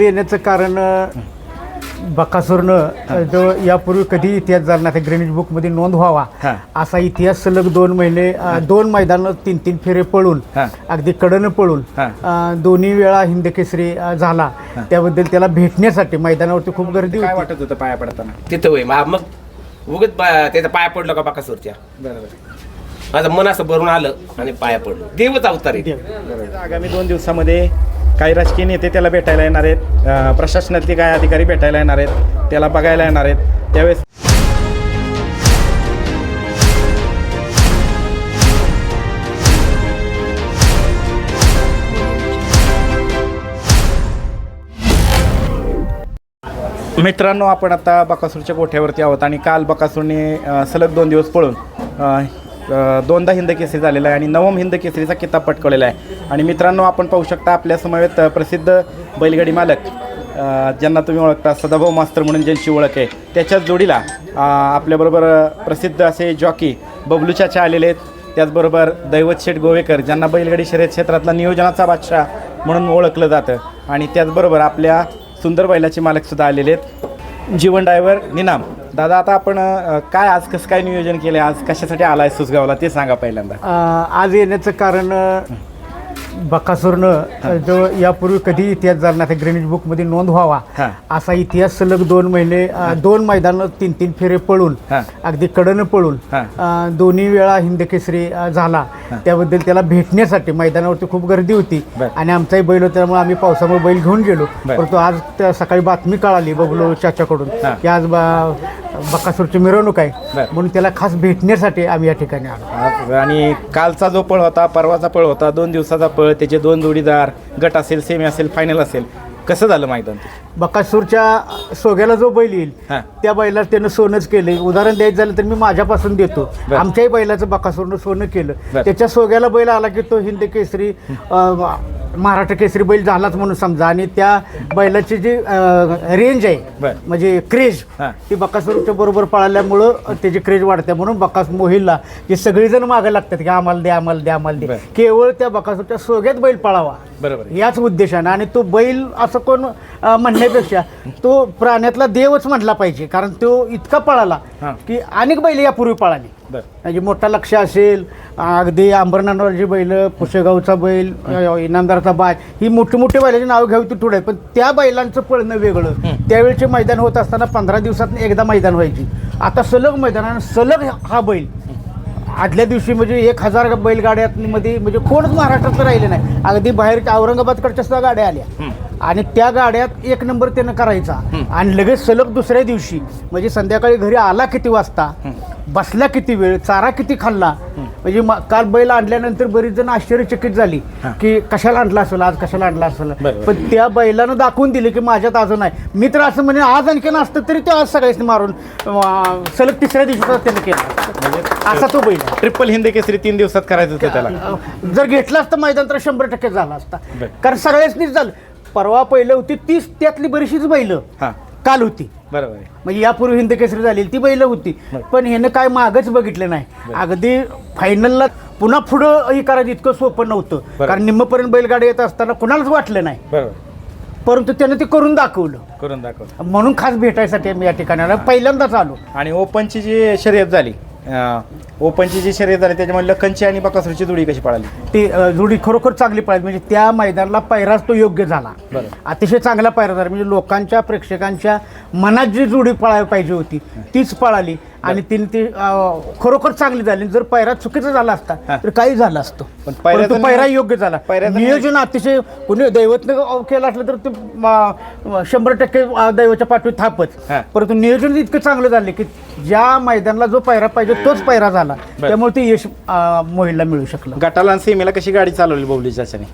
येण्याचं कारण बकासूरनं जो यापूर्वी कधी इतिहास झाला नाही ग्रेनिज बुकमध्ये नोंद व्हावा. असा इतिहास सलग दोन महिने दोन मैदानं तीन तीन फेरे पळून. अगदी कडनं पळून दोन्ही वेळा हिंदकेसरी अ, झाला. त्याबद्दल त्याला भेटण्यासाठी मैदानावरती खूप गर्दी वाटत होतं पाया पडताना? तिथं होय मग उगत त्याचा पाया पडलो का बाकासूरच्या? बरोबर. माझं मन असं भरून आलं आणि पाया पडलो. देवच अवतार. आगामी दोन दिवसामध्ये काही राजकीय नेते त्याला भेटायला येणार आहेत प्रशासनातले काही अधिकारी भेटायला येणार आहेत त्याला बघायला येणार आहेत. त्यावेळेस मित्रांनो आपण आता बकासूरच्या गोठ्यावरती आहोत आणि काल बकासूरने सलग दोन दिवस पळून दोनदा हिंद केसरी झालेला आहे आणि नवम हिंद केसरीचा किताब पटकवलेला आहे. आणि मित्रांनो आपण पाहू शकता आपल्यासमवेत प्रसिद्ध बैलगाडी मालक ज्यांना तुम्ही ओळखता सदाभाऊ मास्तर म्हणून ज्यांची ओळख आहे त्याच्याच जोडीला आपल्याबरोबर प्रसिद्ध असे जॉकी बबलू चाचा आलेले आहेत. त्याचबरोबर दैवत शेठ गोवेकर ज्यांना बैलगाडी शर्यत क्षेत्रातला नियोजनाचा बादशाह म्हणून ओळखलं जातं. आणि त्याचबरोबर आपल्या सुंदर बैलाचे मालकसुद्धा आलेले आहेत. जीवन ड्रायव्हर निनाम. दादा आता आपण अ, काय आज कसं काय नियोजन केलं आज कशासाठी आलाय सुसगावला ते सांगा पहिल्यांदा अ, आज येण्याचं कारण अ, बकासूरनं जो यापूर्वी कधी इतिहास झाला नाही ग्रेनिज बुकमध्ये नोंद व्हावा हां. असा इतिहास सलग दोन महिने अ, दोन मैदानं तीन तीन फेरे पळून हां. अगदी कडनं पळून हां. अ, दोन्ही वेळा हिंदकेसरी अ, झाला त्याबद्दल त्याला भेटण्यासाठी मैदानावरती खूप गर्दी होती. आणि आमचाही बैल होता त्यामुळे आम्ही पावसामुळे बैल घेऊन गेलो. परंतु आज त्या सकाळी बातमी कळाली बबलो चाच्याकडून. की आज बा- बकासूरची मिरवणूक आहे. म्हणून त्याला खास भेटण्यासाठी आम्ही या ठिकाणी आलो आणि कालचा जो पळ होता परवाचा पळ होता दोन दिवसाचा पळ त्याचे दोन जोडीदार गट असेल सेमी असेल फायनल असेल कसं झालं मैदान? बकासूरच्या सोग्याला जो बैल येईल हां. त्या बैला त्यानं सोनंच केलं उदाहरण द्यायचं झालं तर मी माझ्यापासून देतो बरं. आमच्याही बैलाचं बकासूरनं सोनं केलं. त्याच्या सोग्याला बैल आला की तो हिंद केसरी अं, महाराष्ट्र केसरी बैल झालाच म्हणून समजा आणि त्या बैलाची जी रेंज आहे. म्हणजे क्रेज हां. ती बकासूरच्या बरोबर पळाल्यामुळं त्याची क्रेज वाढते म्हणून बकास मोहिलला जे सगळेजण मागे लागतात की आम्हाला द्या आम्हाला द्या आम्हाला द्या बरं. केवळ त्या बकासूरच्या सोग्यात बैल पळावा बरोबर. याच उद्देशानं. आणि तो बैल असं कोण अं, म्हणण्यापेक्षा तो प्राण्यातला देवच म्हटला पाहिजे. कारण तो इतका पळाला हां. की अनेक बैल यापूर्वी पळाली. बरं. म्हणजे मोठा लक्ष असेल अगदी अंबरनाथवरची बैल पुशेगावचा बैल अं, इनामदारचा बाज ही मोठी मोठी बैलाची नाव घ्यावी ती थोडं आहे पण त्या बैलांचं पळणं वेगळं. त्यावेळचे मैदान होत असताना पंधरा दिवसात एकदा मैदान व्हायची. आता सलग मैदान आणि सलग हा बैल. आदल्या दिवशी म्हणजे एक हजार बैलगाड्यांमध्ये म्हणजे कोणच महाराष्ट्रात राहिले नाही. अगदी बाहेर औरंगाबादकडच्या सुद्धा गाड्या आल्या. आणि त्या गाड्यात एक नंबर त्यानं करायचा. आणि लगेच सलग दुसऱ्या दिवशी म्हणजे संध्याकाळी घरी आला किती वाजता बसला किती वेळ चारा किती खाल्ला म्हणजे काल बैल आणल्यानंतर बरीच जण आश्चर्यचकित झाली की कशाला आणला असेल आज कशाला आणला असेल. पण त्या बैलानं दाखवून दिले की माझ्यात अजून आहे. मी तर असं म्हणजे आज आणखीन असतं तरी ते आज सगळ्यांनी मारून सलग तिसऱ्या दिवशी त्यानं केला. असा तो बैल. ट्रिपल हिंद केसरी तीन दिवसात करायचं होतं त्याला. जर घेतलं असतं मैदान तर शंभर टक्के झालं असता. कारण सगळ्याच झालं. परवा पहिलं होती तीस त्यातली बरीचशीच बैल हां. काल होती. बरोबर आहे. म्हणजे यापूर्वी हिंद केसरी झाली ती बैल होती. पण ह्यानं काय मागच बघितलं नाही. अगदी फायनलला पुन्हा पुढं हे करायचं इतकं सोपं नव्हतं. कारण निम्मपर्यंत बैलगाडी येत असताना कुणालाच वाटलं नाही. बरोबर. परंतु त्यानं ते करून दाखवलं. करून दाखव म्हणून खास भेटायसाठी मी या ठिकाणी आलो. पहिल्यांदाच आलो. आणि ओपनची जी शर्यत झाली अं, ओपनची जी शर्यत झाली त्याच्यामध्ये लखनची आणि बकासूरची जोडी कशी पळाली? ती अ, जोडी खरोखर चांगली पाहिजे म्हणजे त्या मैदानाला पैराच तो योग्य झाला. बरं. अतिशय चांगला पैरा झाला. म्हणजे लोकांच्या प्रेक्षकांच्या मनात जी जोडी पळायला पाहिजे होती तीच पळाली. आणि तिने ती खरोखर चांगली झाली. जर पैरा चुकीचा झाला असता. तर काही झालं असतं. पण परंतु पैरा नियो- योग्य झाला. नियोजन अतिशय कुणी दैवतनं केलं असलं तर ते शंभर टक्के दैवाच्या पाठवी थापच. परंतु नियोजन इतकं चांगलं झालं की ज्या मैदानाला जो पैरा पाहिजे तोच पैरा झाला. त्यामुळे ते यश अ, मोहिलला मिळू शकलं. गटाला आणि सीमेला कशी गाडी चालवली बबली चाच्याने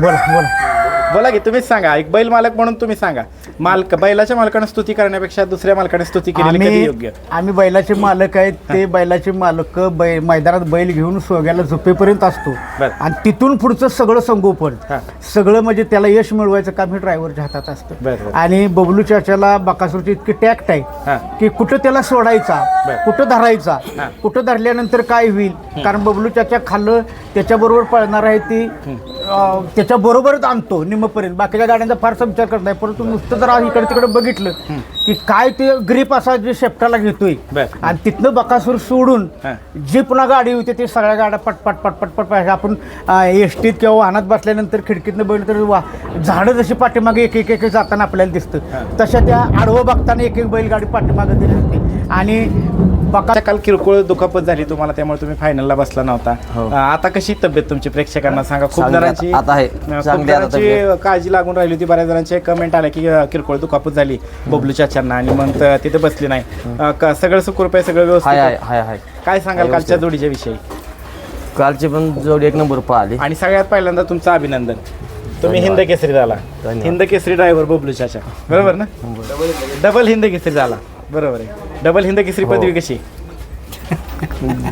बोला बोला. बोला की तुम्हीच सांगा. एक बैल मालक म्हणून तुम्ही सांगा. मालक बैलाच्या मालकाने स्तुती करण्यापेक्षा दुसऱ्या मालकाने स्तुती आम्ही योग्य आम्ही बैलाचे मालक आहेत ते बैलाचे मालक बै मैदानात बैल घेऊन सोग्याला झोपेपर्यंत असतो बरं. आणि तिथून पुढचं सगळं संगोपन हा. सगळं म्हणजे त्याला यश मिळवायचं काम हे ड्रायव्हरच्या हातात असतं बरं. आणि बबलू चाच्याला बकासूरची इतकी टॅक्ट हा. आहे की कुठं त्याला सोडायचा. कुठं धरायचा. कुठं धरल्यानंतर काय होईल कारण बबलू चाच्या खाल्लं त्याच्याबरोबर पळणार आहे ती त्याच्याबरोबरच आणतो निम्मपर्यंत. बाकीच्या गाड्यांचा फारसा विचार करत नाही. परंतु नुसतं जर इकडे तिकडे बघितलं की काय ते ग्रीप असा जे शेपटाला घेतोय. आणि तिथनं बकासूर सोडून. जी पुन्हा गाडी होती ते सगळ्या गाड्या पटपट पटपट पटपट आपण एस टीत किंवा वाहनात बसल्यानंतर खिडकीतनं बघितलं तर वा झाडं जशी पाठीमागे एक एक एक एक जाताना आपल्याला दिसतं. तशा त्या आडवं बघताना एक एक बैलगाडी पाठीमागे दिली होती. आणि आता काल किरकोळ दुखापत झाली तुम्हाला त्यामुळे तुम्ही फायनलला बसला नव्हता. हो. आता कशी तब्येत तुमची प्रेक्षकांना सांगा? खूप जणांची खूप. काळजी लागून राहिली होती. बऱ्याच जणांचे कमेंट आले की किरकोळ दुखापत झाली बबलू चाच्यांना आणि मग तिथे बसली नाही. सगळं सुखरूप आहे सगळं व्यवस्थित काय सांगाल कालच्या. जोडीच्या विषयी? कालची पण जोडी एक नंबर पाहिली आणि सगळ्यात पहिल्यांदा तुमचं अभिनंदन. तुम्ही हिंद. केसरी झाला. हिंद केसरी ड्रायव्हर बबलू चाचा. बरोबर ना? डबल हिंद केसरी झाला बरोबर आहे. डबल हिंद केसरी हो. पदवी कशी?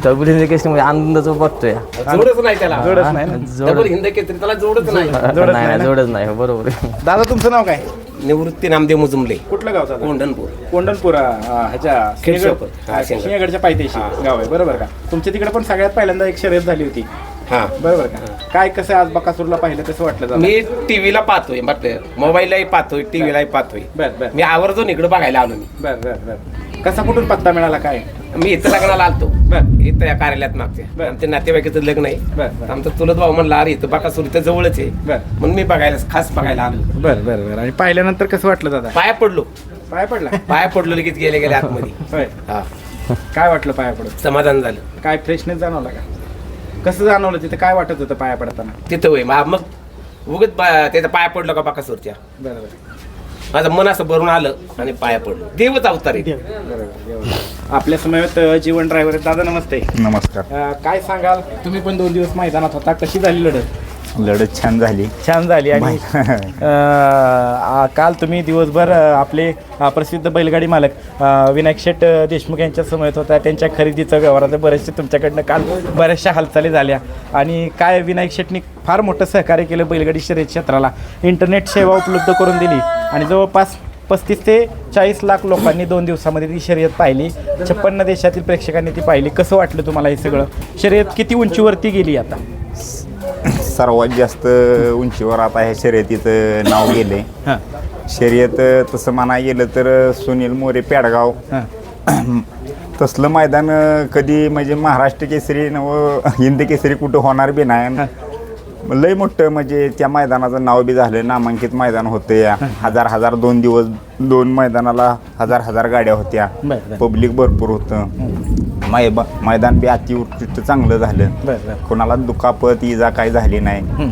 डबल म्हणजे आनंदाच बघतोय जोडच नाही त्याला. जोडच नाही ना? जोड. डबल हिंद केसरी त्याला जोडच नाही. नाही जोडच नाही नाही ना? जोडच नाही बरोबर. आहे. दादा तुमचं नाव काय? निवृत्ती नामदेव मुजुमले. कुठलं गाव दादा कोंढणपूर. कोंडणपूर अं, ह्याच्या हा. सिंहगडच्या पायथ्याशी गाव आहे बरोबर का? तुमच्या तिकडे पण सगळ्यात पहिल्यांदा एक शर्यत झाली होती. हा. बरोबर का? काय कसं आज बकासूरला पाहिलं कसं वाटलं दादा? मी टीव्हीला पाहतोय म्हटलं. मोबाईललाही पाहतोय टीव्हीलाही पाहतोय. बर बर. मी आवर्जून इकडे बघायला आलो मी. बर बर बर. कसा कुठून पत्ता मिळाला काय? मी इथं लग्नाला आलतो. बर. इथं या कार्यालयात मागच्या. बरं. आमच्या नातेवाईकाचं लग्न बरं, आहे बरं. आमचा चुलत भाऊ म्हणला अरे इथं बाकासूर इथं जवळच आहे. बर. म्हणून मी बघायला खास बघायला आलो. बर बर बर. आणि पाहिल्यानंतर कसं वाटलं दादा? पाया पडलो. पाय पडला? पाया पडलो लगेच गेले गेले आतमध्ये. होय. हा. काय वाटलं पाया पडत समाधान झालं. काय फ्रेशनेस जाणवला का? कसं जाणवलं तिथं? काय वाटत होतं पाया पडताना? तिथं होय. मग मग उगत त्याचा पाया पडलो का बाकासूरच्या? बरोबर. माझं मन असं भरून आलं आणि पाया पडलो. देवच अवतार आहे. बरोबर आपल्या समयात अ, जीवन ड्रायव्हर दादा नमस्ते. नमस्कार. अ, काय सांगाल? तुम्ही पण दोन दिवस मैदानात होता. कशी झाली लढत? लढत छान झाली. छान झाली आणि अ, काल तुम्ही दिवसभर अ, आपले अ, प्रसिद्ध बैलगाडी मालक अ, विनायक अ, देशमुख यांच्या समयत होता. त्यांच्या खरेदीचं व्यवहाराचं बरेचसे तुमच्याकडनं काल बऱ्याचशा हालचाली झाल्या. आणि काय विनायक शेठनी फार मोठं सहकार्य केलं बैलगाडी शर्यत क्षेत्राला. इंटरनेट सेवा उपलब्ध करून दिली. आणि जवळपास पस्तीस ते चाळीस लाख लोकांनी दोन दिवसामध्ये ती शर्यत पाहिली. छप्पन्न देशातील प्रेक्षकांनी ती पाहिली. कसं वाटलं तुम्हाला हे सगळं? शर्यत किती उंचीवरती गेली आता? सर्वात जास्त उंचीवर आता ह्या शर्यतीचं नाव गेले हां. शर्यत तसं म्हणाय गेलं तर सुनील मोरे पेडगाव. तसलं मैदान कधी म्हणजे महाराष्ट्र केसरी नव हिंद केसरी कुठं होणार बी नाही. लय मोठं म्हणजे त्या मैदानाचं नाव बी झालं नामांकित मैदान होतं या. हजार हजार दोन दिवस दोन मैदानाला हजार हजार गाड्या होत्या. पब्लिक भरपूर होतं. मै मैदान बी अति उत्कृष्ट चांगलं झालं. कोणाला दुखापत इजा काय झाली नाही.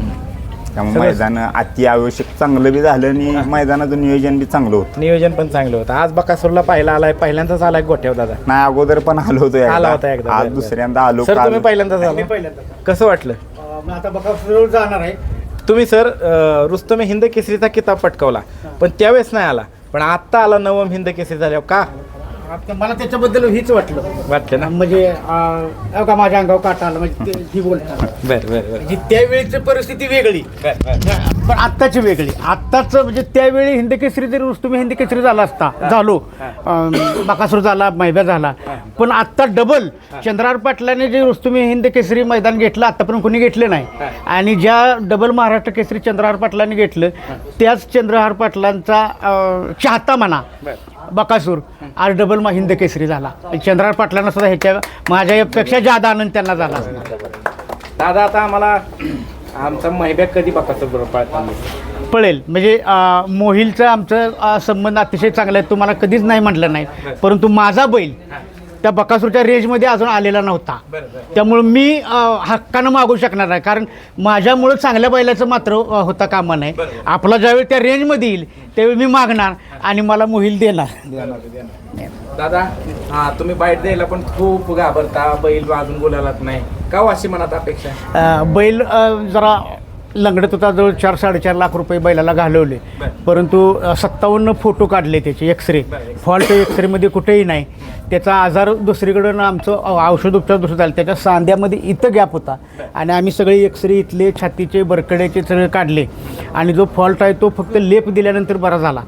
त्यामुळे मैदान अति आवश्यक चांगलं बी झालं आणि मैदानाचं नियोजन बी चांगलं होतं. नियोजन पण चांगलं होतं. आज बकासूरला पाहिला आलाय पहिल्यांदाच आलाय गोठ्याव दादा. नाही अगोदर पण आलो होतो. आला होता एकदा, आज. दुसऱ्यांदा आलो सर काल. तुम्ही पहिल्यांदाच आला? पहिल्यांदा कसं वाटलं? अं, आता बकासूर जाणार आहे. तुम्ही सर अं, रुस्तमे हिंद केसरीचा किताब पटकावला. पण त्यावेळेस नाही आला. पण आत्ता आला नवम हिंद केसरी झाल्यावर का? आता मला त्याच्याबद्दल हीच वाटलं. वाटलं ना? म्हणजे अं, अहो का माझ्या अंगावर काटा आला म्हणजे ते- ही बोलतात. बरं बरं बरं. म्हणजे त्यावेळीची परिस्थिती वेगळी. पण आत्ताची वेगळी. आत्ताच म्हणजे त्यावेळी हिंद केसरी जरी तुम्ही हिंद केसरी झाला असता झालो. अं, बकासूर झाला मैब्या झाला. पण आत्ता डबल चंद्रार पाटलाने जे रुस्तुमी हिंद केसरी मैदान घेतलं आत्तापर्यंत कोणी घेतलं नाही. आणि ज्या डबल महाराष्ट्र केसरी चंद्रहार पाटलांनी घेतलं त्याच चंद्रहार पाटलांचा अं, चाहता म्हणा. बकासूर आज डबल मा हिंद केसरी झाला. चंद्रहार पाटलांना सुद्धा ह्याच्या माझ्यापेक्षा जादा आनंद त्यांना झाला दादा आता आम्हाला आमचा महिब्या कधी बकासूर बरोबर पळेल. म्हणजे मोहिलचं आमचं संबंध अतिशय चांगला आहे तुम्हाला कधीच नाही म्हटलं नाही. परंतु माझा बैल त्या बकासूरच्या रेंजमध्ये अजून आलेला नव्हता. त्यामुळं मी हक्कानं मागू शकणार नाही. कारण माझ्यामुळं चांगल्या बैलाचं मात्र होता कामा नाही. आपला ज्यावेळी त्या रेंजमध्ये येईल त्यावेळी मी मागणार आणि मला मोहिल देणार. दादा हा तुम्ही बाईट द्यायला पण खूप घाबरता. बैल अजून बोलायलाच नाही. का हो अशी मनात अपेक्षा बैल जरा लंगडत होता जवळ चार साडेचार लाख रुपये बैलाला घालवले. परंतु सत्तावन्न फोटो काढले त्याचे एक्सरे फॉल्ट एक्सरेमध्ये कुठेही नाही. त्याचा आजार दुसरीकडं आमचं औषध उपचार दुसरं झालं. त्याच्या सांध्यामध्ये इथं गॅप होता. आणि आम्ही सगळे एक्सरे इथले छातीचे बरकड्याचे सगळे काढले. आणि जो फॉल्ट आहे तो फक्त लेप दिल्यानंतर बरा झाला.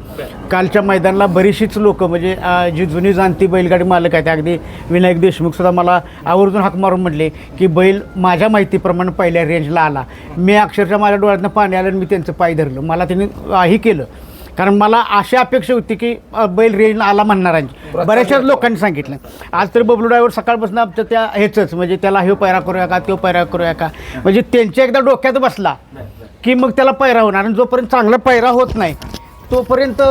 कालच्या मैदानाला बरीचशीच लोक म्हणजे जी जुनी जाणती बैलगाडी मालक आहेत अगदी विनायक देशमुखसुद्धा मला आवर्जून हाक मारून म्हटले की बैल माझ्या माहितीप्रमाणे पहिल्या रेंजला आला. मी अक्षरशः माझ्या डोळ्यातनं पाणी आलं आणि मी त्यांचं पाय धरलं. मला त्यांनी हे केलं. कारण मला अशी अपेक्षा होती की बैल रेंजला आला म्हणणारांची बऱ्याचशाच लोकांनी सांगितलं. आज तर बबलू ड्रायव्हर सकाळपासून आमच्या त्या ह्याचंच म्हणजे त्याला हे पैरा करूया का तो पैरा करूया का? म्हणजे त्यांच्या एकदा डोक्यात बसला की मग त्याला पैरा होणार. आणि जोपर्यंत चांगला पैरा होत नाही तोपर्यंत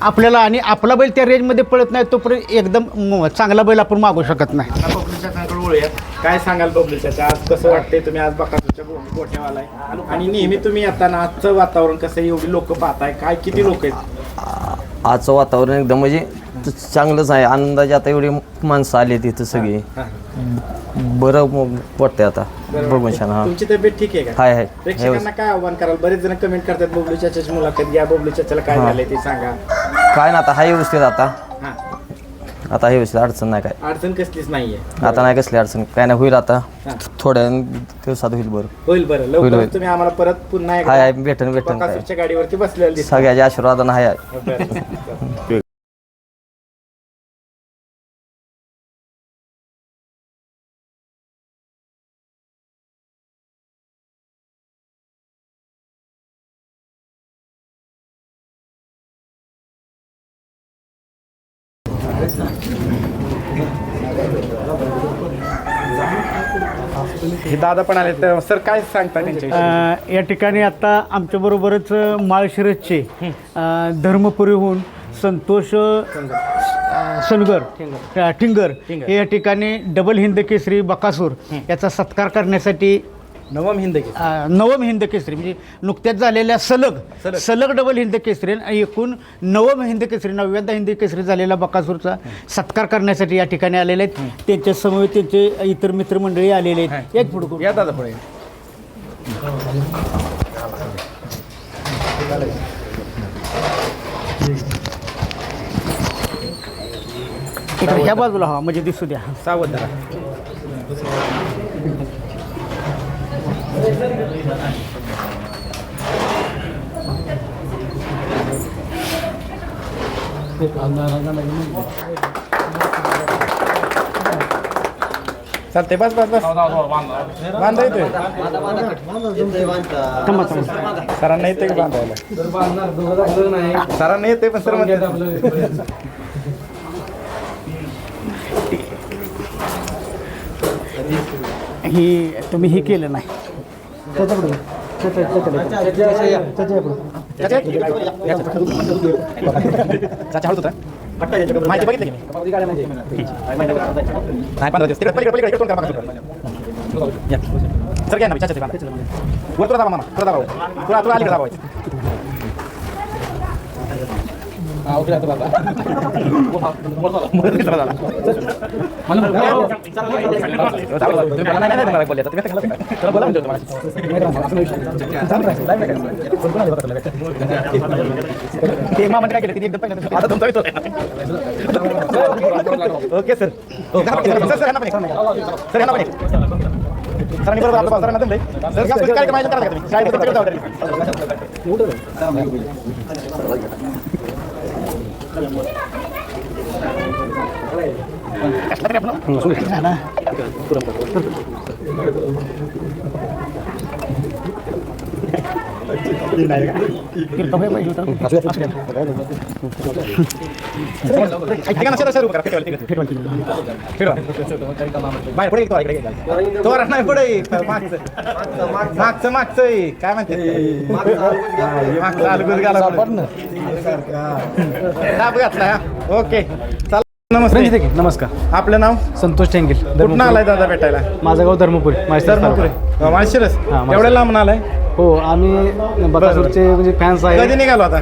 आपल्याला आणि आपला बैल त्या रेंजमध्ये पळत नाही तोपर्यंत एकदम म- चांगला बैल आपण मागू शकत नाही. आता वळूया. काय सांगाल बबलूच्या आज कसं वाटतंय तुम्ही? आज बकासूरच्या गोठ्यावाला आहे. आणि नेहमी तुम्ही येताना आजचं वातावरण कसं आहे? एवढी लोक पाहताय. काय किती लोक आहेत? आजचं वातावरण एकदम म्हणजे चांगलंच आहे. अंदाजे आता एवढी माणसं आली तिथं सगळी. बरं मग वाटतंय आता. बघून छान हा. तुमची तब्येत ठीक आहे का? हाय हाय. प्रेक्षकांना काय आव्हान कराल? बरेच जण कमेंट करतात बबलू चाचाची मुलाखत घ्या. बबलू चाचाला काय झालंय ते सांगा. काय ना आता हाय व्यवस्थित आता. हा. आता हे व्यवस्थित अडचण नाही काय. अडचण कसलीच नाहीये. आता नाही कसली अडचण काय नाही होईल आता. हा. थोड्या दिवसात होईल बरं. होईल बरं होईल, लवकर होईल. तुम्ही आम्हाला परत पुन्हा हाय एकदा हाय भेटन भेटन काय. बकासूरच्या गाडीवरती बसलेलं सगळ्याच्या आशीर्वादानं हाय. बरं. हे दादा पण आले. तर सर काय सांगता त्यांच्या अ, या ठिकाणी आता आमच्याबरोबरच माळशिरसचे अ, धर्मपुरीहून संतोष अ, सनगर अ, टिंगर हे या ठिकाणी डबल हिंद केसरी बकासूर याचा सत्कार करण्यासाठी नवम हिंद की अ, नवम हिंद केसरी म्हणजे नुकत्याच झालेल्या सलग सलग. डबल हिंद केसरी आणि एकूण नवम हिंद केसरी नवव्यांदा हिंद केसरी झालेला बकासूरचा सत्कार करण्यासाठी या ठिकाणी आलेले आहेत. त्यांच्यासमोर त्यांचे इतर मित्रमंडळी आलेले आहेत. एक पुढे या दादा पुढे. ह्या बाजूला हा म्हणजे दिसू द्या. सावध धरा चालते बस बस बस. बांधा येतोय सरांना येते की बांधायला? सरांना येते पण सर म्हणतात. ही तुम्ही हे केलं नाही. चाचा माहिती बघितलं की नाही पंधरा दिवस तिकडे करा सर घ्या ना चाचा वर तुला दाबा मामा तुला दाबा तुला तुला अलीकडे दाबायचं ओके सर सर ह्यांना पण. सरांनी बरोबर आपलं सरांना जमलंय सर काय आयोजन करा का तुम्ही शाळेत तिकडे जाऊ द्या. ऐका ना सर सर उभं बाहेर पुढे तो इकडे. तो नाही पुढे. मागचं मागचं. काय म्हणते मागचं अलगद घाला दाब घातला. ओके चला नमस्ते नमस्कार आपलं नाव संतोष टेंगेल कुठं आलाय दादा भेटायला माझं गाव धर्मपुरी सर मकुरे माळशिरस. एवढ्या लांब आलाय हो आम्ही बकासूरचे म्हणजे फॅन्स कधी आहे निघालो आता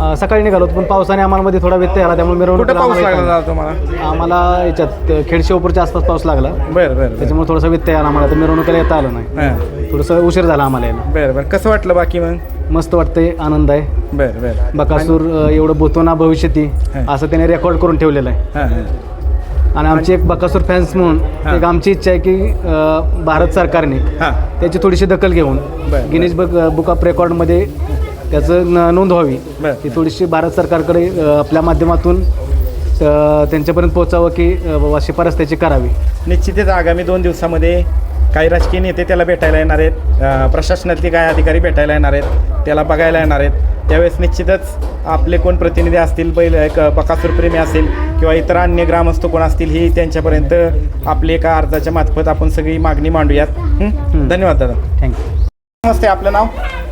अं, सकाळी निघालो होतो, पण पावसाने आम्हाला मध्ये थोडा व्यत्यय आला त्यामुळे कुठं मिरवणूक पाऊस लागला दादा तुम्हाला? आम्हाला याच्यात ते खेडशिवपूरच्या आसपास पाऊस लागला. बरं बरं बरं. त्याच्यामुळे थोडासा व्यत्यय आला आम्हाला तर मिरवणुकीला येता आलं नाही. हां. थोडंसं उशीर झाला आम्हाला यायला. बरं बरं. कसं वाटलं बाकी मग? मस्त वाटतंय आनंद आहे. बरं बरं. बकासूर अ, एवढं बोतोना भविष्यती असं त्याने रेकॉर्ड करून ठेवलेलं आहे. हां हां. आणि आमची एक बकासूर फॅन्स म्हणून एक आमची इच्छा आहे की अ, भारत सरकारने हां. त्याची थोडीशी दखल घेऊन बरं. गिनीज बुक बुक ऑफ रेकॉर्डमध्ये त्याचं न- नोंद व्हावी बरं. ती थोडीशी भारत सरकारकडे अ, आपल्या माध्यमातून अ, त्यांच्यापर्यंत पोचावं की अ, बाबा शिफारस त्याची करावी. निश्चितच आगामी दोन दिवसामध्ये काही राजकीय नेते त्याला भेटायला येणार आहेत अ, प्रशासनातले काही अधिकारी भेटायला येणार आहेत त्याला बघायला येणार आहेत. त्यावेळेस निश्चितच आपले कोण प्रतिनिधी असतील बैल एक बकासूरप्रेमी असेल किंवा इतर अन्य ग्रामस्थ कोण असतील ही त्यांच्यापर्यंत आपली एका अर्जाच्या मार्फत आपण सगळी मागणी मांडूयात. हं? धन्यवाद दादा. थँक्यू नमस्ते आपलं नाव?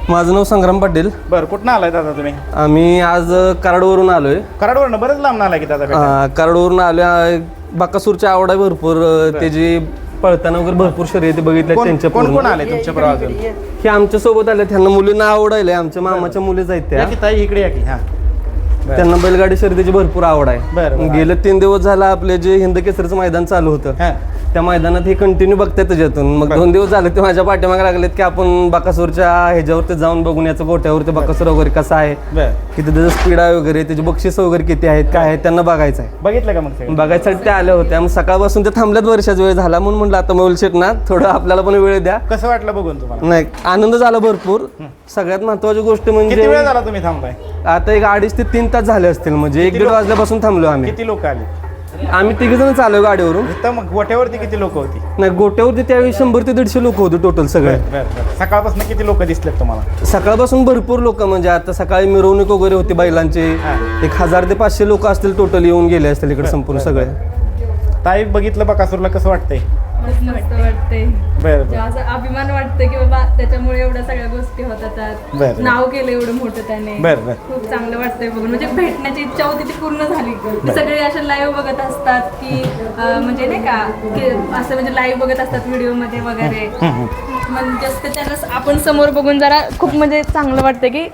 माझं नाव संग्राम पाटील. बरं कुठनं आलाय दादा तुम्ही? आम्ही आज कराडवरून आलोय. कराडवरनं बरंच लांब आला की दादा भेटायला? अं, कराडवरून आलोय. बाकासूरच्या आवड आहे भरपूर अं, त्याची पळताना वगैरे भरपूर शर्यती बघितल्या कोण त्यांच्या कोण कोण पूर्ण. आले तुमच्या हे आमच्यासोबत आले त्यांना मुलींना आवडायला आमच्या मामाच्या मुलीच आहेत या त्या की ताई इकडे या की हां. त्यांना बैलगाडी शर्यतीची भरपूर आवड बरं, आहे. गेले तीन दिवस झाला आपले जे हिंद केसरीचं मैदान चालू होतं. हां. त्या मैदानात हे कंटिन्यू बघतात त्याच्यातून मग दोन दिवस झाले ते माझ्या पाठीमागे लागलेत की आपण बाकासूरच्या ह्याच्यावरती जाऊन बघून याचं गोठ्यावरती बाकासूर वगैरे कसं आहे किती त्याचं स्पीड आहे वगैरे त्याची बक्षीस वगैरे किती आहेत काय आहेत त्यांना बघायचं आहे. बघितलं का मग बघायसाठी ते आले होते मग सकाळपासून ते थांबल्यात वर्षाचा वेळ झाला म्हणून म्हटलं आता शेट ना थोडं आपल्याला पण वेळ द्या. कसं वाटलं बघून तुम्हाला? नाही आनंद झाला भरपूर. सगळ्यात महत्वाची गोष्ट म्हणजे वेळ झाला तुम्ही थांबताय? आता एक अडीच ते तीन तास झाले असतील म्हणजे एक दीड वाजल्यापासून थांबलो आम्ही. किती लोक आली? आम्ही तिघ जण चालू गाडीवरून. इथं मग गोट्यावरती किती लोक होती? नाही गोट्यावरती त्यावेळी शंभर ते दीडशे लोक होते टोटल सगळे. बर बर सकाळपासून किती लोक दिसलेत तुम्हाला? सकाळपासून भरपूर लोक म्हणजे आता सकाळी मिरवणूक वगैरे होती बैलांची. एक हजार ते पाचशे लोक असतील टोटल येऊन गेले असतील इकडे संपूर्ण सगळे. ताई बघितलं बकासूरला कसं वाटतंय? वाटते. बर असं अभिमान वाटतं की बाबा त्याच्यामुळे एवढ्या सगळ्या गोष्टी होतात. नाव केलं एवढं मोठं त्याने. खूप चांगलं वाटतंय बघून. म्हणजे भेटण्याची इच्छा होती ती पूर्ण झाली. सगळे असे लाईव्ह बघत असतात की म्हणजे नाही का असं म्हणजे लाईव्ह बघत असतात व्हिडिओमध्ये वगैरे म्हणजे त्याला आपण समोर बघून जरा खूप म्हणजे चांगलं वाटतं की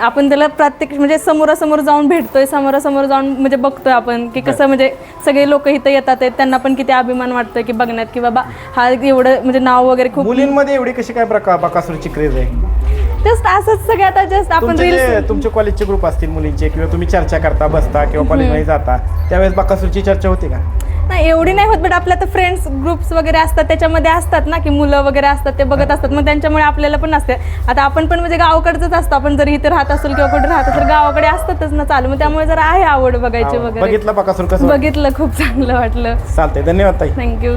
आपण त्याला प्रत्येक म्हणजे समोरासमोर जाऊन भेटतोय. समोरासमोर जाऊन म्हणजे बघतोय आपण की कसं म्हणजे सगळे लोक इथं येतात आहेत, त्यांना पण किती अभिमान वाटतोय की बघण्यात की बाबा हा एवढं म्हणजे नाव वगैरे खूप मुलींमध्ये एवढी कशी काय प्रकार बकासूरची क्रेज आहे? जस्ट असंच सगळे आता जस्ट आपण तुमचे जे रील्स तुमचे कॉलेजचे ग्रुप असतील मुलींचे किंवा तुम्ही चर्चा करता बसता किंवा कॉलेजमध्ये जाता त्यावेळेस बकासूरची चर्चा होती का? नाही एवढी नाही होत बट आपल्या तर फ्रेंड्स ग्रुप्स वगैरे असतात त्याच्यामध्ये असतात ना की मुलं वगैरे असतात ते बघत असतात मग त्यांच्यामुळे आपल्याला पण असते. आता आपण पण म्हणजे गावाकडचंच असतो आपण जरी इथे राहत असेल किंवा कुठे राहत असेल गावाकडे असतातच ना चालू मग त्यामुळे जरा आहे आवड बघायची वगैरे. बघितलं बकासूर कसं वाटलं? बघितलं खूप चांगलं वाटलं. चालतंय धन्यवाद ताई. थँक्यू